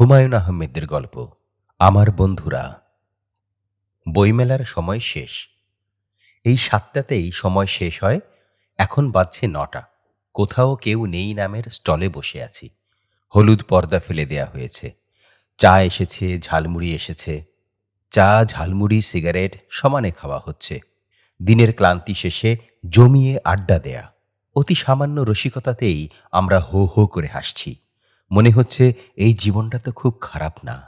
হুমায়ুন আহমেদের গল্প, আমার বন্ধুরা। বইমেলার সময় শেষ। এই সাতটাতেই সময় শেষ হয়, এখন বাজছে নটা। কোথাও কেউ নেই নামের স্টলে বসে আছি। হলুদ পর্দা ফেলে দেয়া হয়েছে। চা এসেছে, ঝালমুড়ি এসেছে। চা, ঝালমুড়ি, সিগারেট সমানে খাওয়া হচ্ছে। দিনের ক্লান্তি শেষে জমিয়ে আড্ডা দেয়া। অতি সামান্য রসিকতাতেই আমরা হো হো করে হাসছি। মনে হচ্ছে এই জীবনটা তো খুব খারাপ না।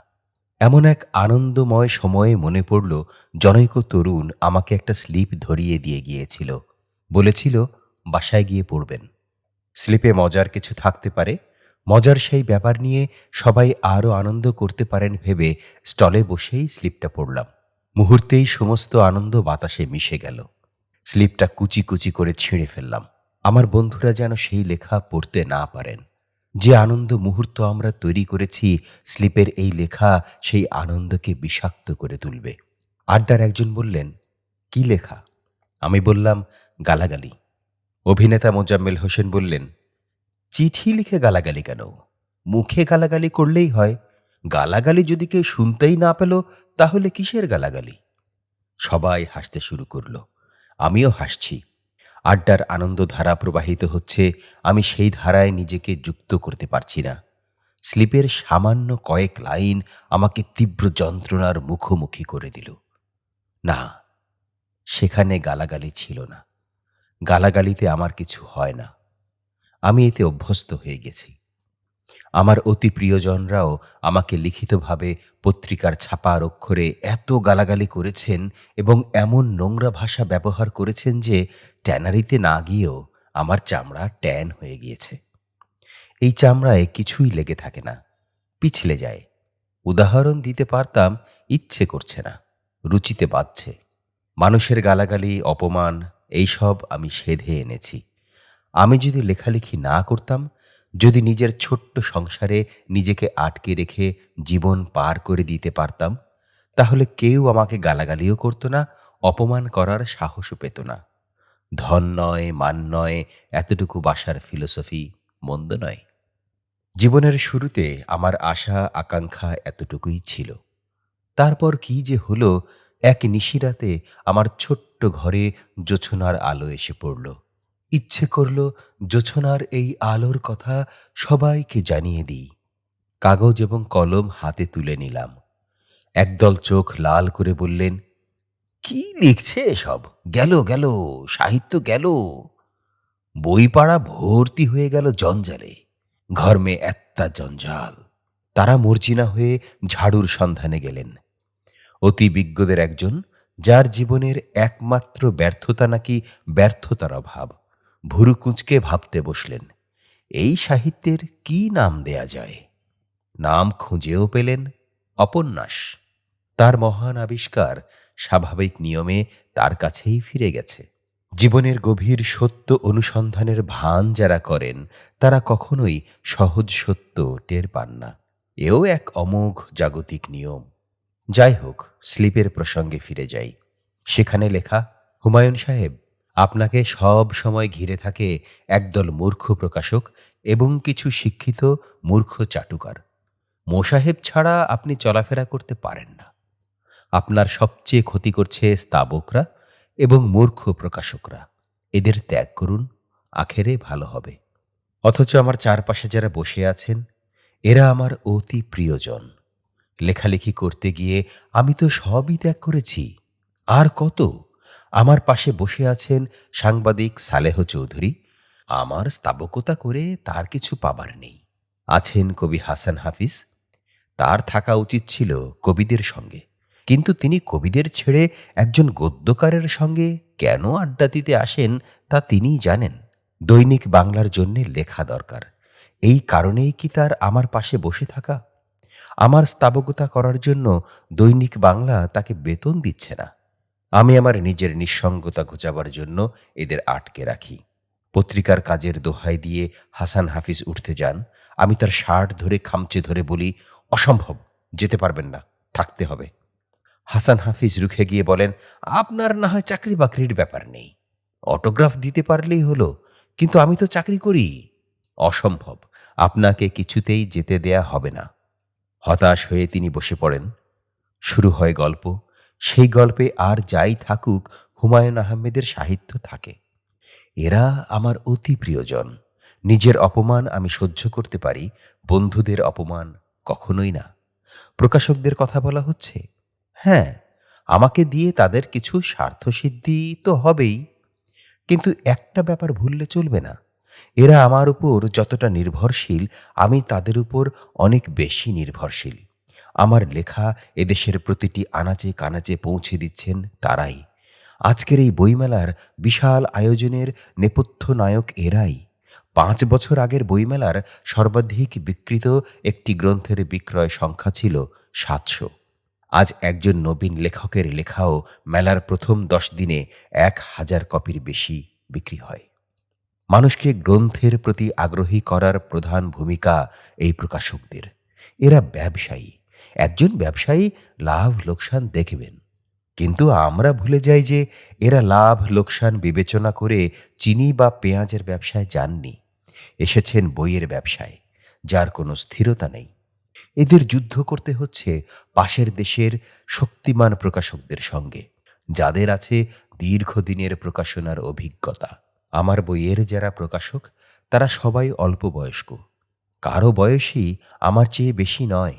এমন এক আনন্দময় সময়ে মনে পড়ল, জনৈক তরুণ আমাকে একটা স্লিপ ধরিয়ে দিয়ে গিয়েছিল। বলেছিল, বাসায় গিয়ে পড়বেন। স্লিপে মজার কিছু থাকতে পারে। মজার সেই ব্যাপার নিয়ে সবাই আরও আনন্দ করতে পারেন ভেবে স্টলে বসেই স্লিপটা পড়লাম। মুহূর্তেই সমস্ত আনন্দ বাতাসে মিশে গেল। স্লিপটা কুচি কুচি করে ছিঁড়ে ফেললাম। আমার বন্ধুরা যেন সেই লেখা পড়তে না পারেন। যে আনন্দ মুহূর্ত আমরা তৈরি করেছি, স্লিপের এই লেখা সেই আনন্দকে বিষাক্ত করে তুলবে। আড্ডার একজন বললেন, কি লেখা? আমি বললাম, গালাগালি। অভিনেতা মোজাম্মেল হোসেন বললেন, চিঠি লিখে গালাগালি কেন? মুখে গালাগালি করলেই হয়। গালাগালি যদি কেউ শুনতেই না পেল, তাহলে কিসের গালাগালি? সবাই হাসতে শুরু করল। আমিও হাসছি। আড্ডার আনন্দ ধারা প্রবাহিত হচ্ছে, আমি সেই ধারায় নিজেকে যুক্ত করতে পারছি না। স্লিপের সামান্য কয়েক লাইন আমাকে তীব্র যন্ত্রণার মুখোমুখি করে দিল। না, সেখানে গালাগালি ছিল না। গালাগালিতে আমার কিছু হয় না। আমি এতে অভ্যস্ত হয়ে গেছি। আমার অতি প্রিয়জনরাও আমাকে লিখিতভাবে পত্রিকার ছাপার অক্ষরে এত গালাগালি করেছেন এবং এমন নোংরা ভাষা ব্যবহার করেছেন যে ট্যানারিতে না গিয়েও আমার চামড়া ট্যান হয়ে গিয়েছে। এই চামড়ায় কিছুই লেগে থাকে না, পিছলে যায়। উদাহরণ দিতে পারতাম, ইচ্ছে করছে না, রুচিতে বাজছে মানুষের গালাগালি, অপমান, এইসব আমি সেধে এনেছি। আমি যদি লেখালেখি না করতাম যদি নিজের ছোট্ট সংসারে নিজেকে আটকে রেখে জীবন পার করে দিতে পারতাম, তাহলে কেউ আমাকে গালাগালিও করতো না, অপমান করার সাহসও পেত না। ধন নয়, মান নয়, এতটুকু বাসার ফিলোসফি মন্দ নয়। জীবনের শুরুতে আমার আশা, আকাঙ্ক্ষা এতটুকুই ছিল। তারপর কি যে হলো, এক নিশিরাতে আমার ছোট্ট ঘরে জোছনার আলো এসে পড়ল। ইচ্ছে করল জোছনার এই আলোর কথা সবাইকে জানিয়ে দিই। কাগজ এবং কলম হাতে তুলে নিলাম। একদল চোখ লাল করে বললেন, কি লিখছে সব গেল গেল, সাহিত্য গেল। বই পাড়া ভর্তি হয়ে গেল জঞ্জালে। ঘর মে এত্তা জঞ্জাল। তারা মর্জিনা হয়ে ঝাড়ুর সন্ধানে গেলেন। অতি বিজ্ঞদের একজন, যার জীবনের একমাত্র ব্যর্থতা নাকি ব্যর্থতার অভাব। ভুরু কুঁচকে ভাবতে বসলেন, এই সাহিত্যের কি নাম দেয়া যায়? নাম খুঁজেও পেলেন অপন্যাস। তার মহান আবিষ্কার স্বাভাবিক নিয়মে তার কাছেই ফিরে গেছে। জীবনের গভীর সত্য অনুসন্ধানের ভান যারা করেন, তারা কখনোই সহজ সত্য টের পান না। এও এক অমোঘ জাগতিক নিয়ম। যাই হোক, স্লিপের প্রসঙ্গে ফিরে যাই। সেখানে লেখা হুমায়ুন সাহেব আপনাকে সব সময় ঘিরে থাকে একদল মূর্খ প্রকাশক এবং কিছু শিক্ষিত মূর্খ চাটুকার। মোসাহেব ছাড়া আপনি চলাফেরা করতে পারেন না। আপনার সবচেয়ে ক্ষতি করছে স্তাবকরা এবং মূর্খ প্রকাশকরা। এদের ত্যাগ করুন, আখেরে ভালো হবে। অথচ আমার চারপাশে যারা বসে আছেন, এরা আমার অতি প্রিয়জন। লেখালেখি করতে গিয়ে আমি তো সবই ত্যাগ করেছি। আর কত? আমার পাশে বসে আছেন সাংবাদিক সালেহ চৌধুরী। আমার স্তাবকতা করে তার কিছু পাবার নেই। আছেন কবি হাসান হাফিজ। তার থাকা উচিত ছিল কবিদের সঙ্গে। কিন্তু তিনি কবিদের ছেড়ে একজন গদ্যকারের সঙ্গে কেন আড্ডা দিতে আসেন তা তিনিই জানেন। দৈনিক বাংলার জন্যে লেখা দরকার। এই কারণেই কি তার আমার পাশে বসে থাকা? আমার স্তাবকতা করার জন্য দৈনিক বাংলা তাকে বেতন দিচ্ছে না। আমি আমার নিজের নিঃসঙ্গতা ঘোচাবার জন্য এদের আটকে রাখি। পত্রিকার কাজের দোহাই দিয়ে হাসান হাফিজ উঠতে যান। আমি তার শার্ট ধরে খামচে ধরে বলি, অসম্ভব, যেতে পারবেন না, থাকতে হবে। হাসান হাফিজ রুখে গিয়ে বলেন, আপনার না হয় চাকরি বাকরির ব্যাপার নেই। অটোগ্রাফ দিতে পারলেই হলো, কিন্তু আমি তো চাকরি করি। অসম্ভব, আপনাকে কিছুতেই যেতে দেয়া হবে না। হতাশ হয়ে তিনি বসে পড়েন। শুরু হয় গল্প। সেই গল্পে আর যাই থাকুক, হুমায়ুন আহমেদের সাহিত্য থাকে। এরা আমার অতি প্রিয়জন। নিজের অপমান আমি সহ্য করতে পারি, বন্ধুদের অপমান কখনোই না। প্রকাশকদের কথা বলা হচ্ছে হ্যাঁ আমাকে দিয়ে তাদের কিছু স্বার্থসিদ্ধি তো হবেই, কিন্তু একটা ব্যাপার ভুললে চলবে না। এরা আমার উপর যতটা নির্ভরশীল, আমি তাদের উপর অনেক বেশি নির্ভরশীল। আমার লেখা এদেশের প্রতিটি আনাচে কানাচে পৌঁছে দিচ্ছেন তারাই। আজকের এই বইমেলার বিশাল আয়োজনের নেপথ্য নায়ক এরাই। পাঁচ বছর আগের বইমেলার সর্বাধিক বিক্রিত একটি গ্রন্থের বিক্রয় সংখ্যা ছিল সাতশো। আজ একজন নবীন লেখকের লেখাও মেলার প্রথম দশ দিনে এক হাজার কপির বেশি বিক্রি হয়। মানুষকে গ্রন্থের প্রতি আগ্রহী করার প্রধান ভূমিকা এই প্রকাশকদের। এরা ব্যবসায়ী। একজন ব্যবসায়ী লাভ লোকসান দেখবেন। কিন্তু আমরা ভুলে যাই যে এরা লাভ লোকসান বিবেচনা করে চিনি বা পেঁয়াজের ব্যবসায় যাননি। এসেছেন বইয়ের ব্যবসায়, যার কোনো স্থিরতা নেই। এদের যুদ্ধ করতে হচ্ছে পাশের দেশের শক্তিমান প্রকাশকদের সঙ্গে, যাদের আছে দীর্ঘদিনের প্রকাশনার অভিজ্ঞতা। আমার বইয়ের যারা প্রকাশক, তারা সবাই অল্প বয়স্ক। কারও বয়সই আমার চেয়ে বেশি নয়।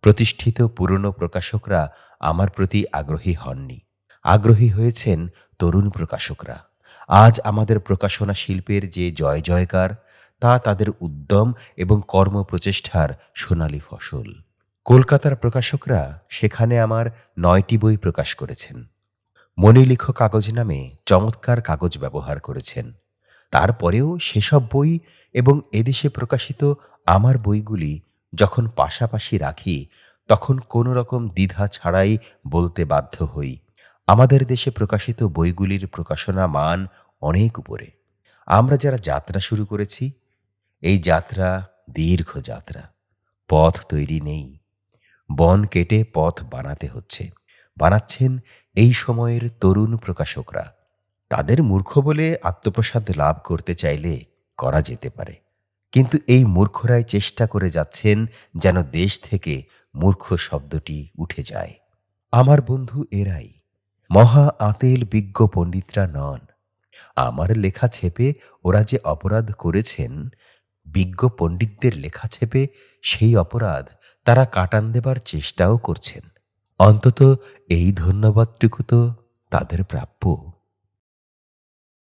প্রতিষ্ঠিত পুরনো প্রকাশকরা আমার প্রতি আগ্রহী হননি। আগ্রহী হয়েছেন তরুণ প্রকাশকরা। আজ আমাদের প্রকাশনা শিল্পের যে জয় জয়কার, তা তাদের উদ্যম এবং কর্মপ্রচেষ্টার সোনালী ফসল। কলকাতার প্রকাশকরা সেখানে আমার নয়টি বই প্রকাশ করেছেন। মণিলিখ কাগজ নামে চমৎকার কাগজ ব্যবহার করেছেন। তারপরেও সেসব বই এবং এদেশে প্রকাশিত আমার বইগুলি যখন পাশাপাশি রাখি, তখন কোনো রকম দ্বিধা ছাড়াই বলতে বাধ্য হই। আমাদের দেশে প্রকাশিত বইগুলির প্রকাশনা মান অনেক উপরে। আমরা যারা যাত্রা শুরু করেছি, এই যাত্রা দীর্ঘ যাত্রা, পথ তৈরি নেই। বন কেটে পথ বানাতে হচ্ছে। বানাচ্ছেন এই সময়ের তরুণ প্রকাশকরা। তাদের মূর্খ বলে আত্মপ্রসাদ লাভ করতে চাইলে করা যেতে পারে। কিন্তু এই মূর্খরাই চেষ্টা করে যাচ্ছেন যেন দেশ থেকে মূর্খ শব্দটি উঠে যায়। আমার বন্ধু এরাই মহা আতেল বিজ্ঞ পণ্ডিতরা নন। আমার লেখা ছেপে ওরা যে অপরাধ করেছেন, বিজ্ঞ পণ্ডিতদের লেখা ছেপে সেই অপরাধ তারা কাটান দেবার চেষ্টাও করছেন। অন্তত এই ধন্যবাদটুকু তো তাদের প্রাপ্য।